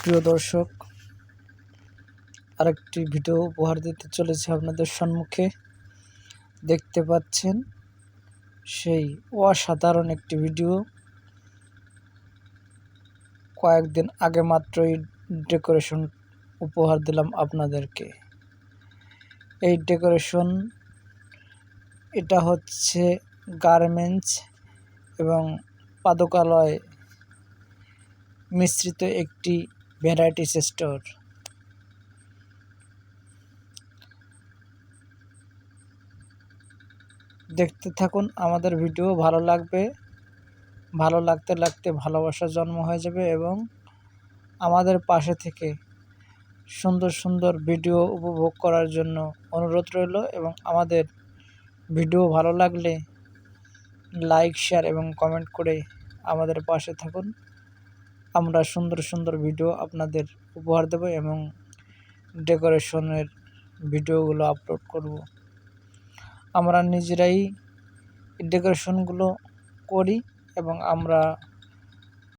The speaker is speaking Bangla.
প্রিয় দর্শক, আরেকটি ভিডিও উপহার দিতে চলেছে আপনাদের সম্মুখে। দেখতে পাচ্ছেন, সেই অসাধারণ একটি ভিডিও। কয়েকদিন আগে মাত্রই ডেকোরেশন উপহার দিলাম আপনাদেরকে। এই ডেকোরেশন, এটা হচ্ছে গার্মেন্টস এবং পাদকালয় মিশ্রিত একটি ভ্যারাইটিস স্টোর। দেখতে থাকুন, আমাদের ভিডিও ভালো লাগবে। ভালো লাগতে লাগতে ভালোবাসা জন্ম হয়ে যাবে এবং আমাদের পাশে থেকে সুন্দর সুন্দর ভিডিও উপভোগ করার জন্য অনুরোধ রইল এবং আমাদের ভিডিও ভালো লাগলে লাইক, শেয়ার এবং কমেন্ট করে আমাদের পাশে থাকুন। আমরা সুন্দর সুন্দর ভিডিও আপনাদের উপহার দেব এবং ডেকোরেশনের ভিডিওগুলো আপলোড করব। আমরা নিজেরাই ডেকোরেশনগুলো করি এবং আমরা